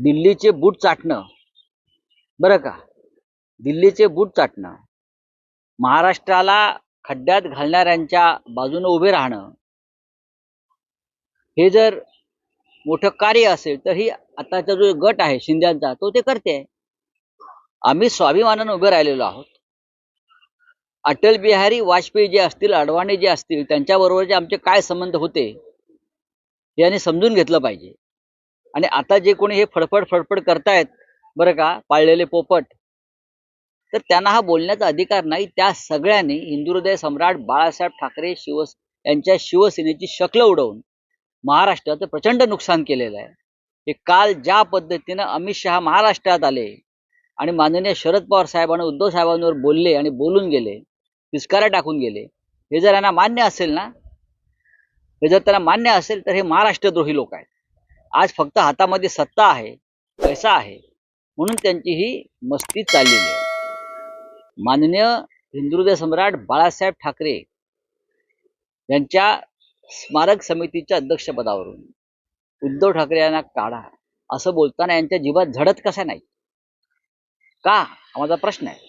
दिल्लीचे बूट चाटणं. बरं का? दिल्लीचे बूट चाटणं. महाराष्ट्राला खड्ड्यात घालणाऱ्यांच्या बाजूने उभे राहणं. हे जर मोठं कार्य असेल तर ही आताचा जो गट आहे शिंद्यांचा तो ते करते. आम्ही स्वाभिमानानं उभे राहिलेलो आहोत. अटल बिहारी वाजपेयी जे असतील अडवाणी जे असतील त्यांच्याबरोबर जे आमचे काय संबंध होते हे यांनी समजून घेतलं पाहिजे. आणि आता जे कोणी हे फडफड फडफड करतायत बरं का पाळलेले पोपट तर त्यांना हा बोलण्याचा अधिकार नाही. त्या सगळ्यांनी हिंदुहृदय सम्राट बाळासाहेब ठाकरे शिव यांच्या शिवसेनेची शक्ल उडवून महाराष्ट्राचं प्रचंड नुकसान केलेलं आहे. हे काल ज्या पद्धतीनं अमित शहा महाराष्ट्रात आले आणि माननीय शरद पवार साहेबांना उद्धव साहेबांवर बोलले आणि बोलून गेले तिस्कारा टाकून गेले हे जर यांना मान्य असेल ना हे जर त्यांना मान्य असेल तर हे महाराष्ट्रद्रोही लोक आहेत. आज फक्त हातामध्ये सत्ता आहे पैसा आहे म्हणून त्यांची ही मस्ती चाललेली आहे. माननीय हिंदुहृदय सम्राट बाळासाहेब ठाकरे यांच्या स्मारक समितीच्या अध्यक्षपदावरून उद्धव ठाकरे यांना काढा असं बोलताना यांच्या जीवात झडत कसा नाही? का? माझा प्रश्न आहे.